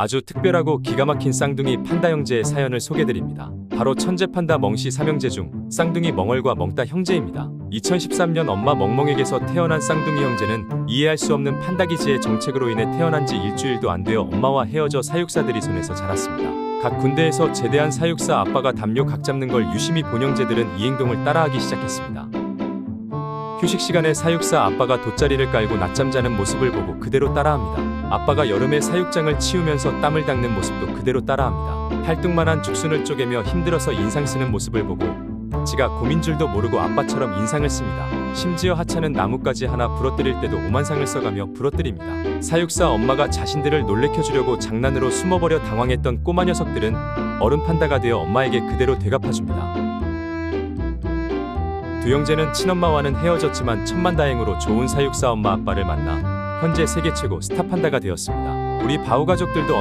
아주 특별하고 기가 막힌 쌍둥이 판다 형제의 사연을 소개드립니다. 바로 천재 판다 멍씨 삼형제 중 쌍둥이 멍얼과 멍따 형제입니다. 2013년 엄마 멍멍에게서 태어난 쌍둥이 형제는 이해할 수 없는 판다기지의 정책으로 인해 태어난 지 일주일도 안 되어 엄마와 헤어져 사육사들이 손에서 자랐습니다. 각 군대에서 제대한 사육사 아빠가 담요 각 잡는 걸 유심히 본 형제들은 이 행동을 따라하기 시작했습니다. 휴식 시간에 사육사 아빠가 돗자리를 깔고 낮잠 자는 모습을 보고 그대로 따라합니다. 아빠가 여름에 사육장을 치우면서 땀을 닦는 모습도 그대로 따라합니다. 팔뚝만한 죽순을 쪼개며 힘들어서 인상 쓰는 모습을 보고 지가 고민 줄도 모르고 아빠처럼 인상을 씁니다. 심지어 하찮은 나뭇가지 하나 부러뜨릴 때도 오만상을 써가며 부러뜨립니다. 사육사 엄마가 자신들을 놀래켜 주려고 장난으로 숨어버려 당황했던 꼬마 녀석들은 어른 판다가 되어 엄마에게 그대로 되갚아줍니다. 두 형제는 친엄마와는 헤어졌지만 천만다행으로 좋은 사육사 엄마 아빠를 만나 현재 세계 최고 스타 판다가 되었습니다. 우리 바우 가족들도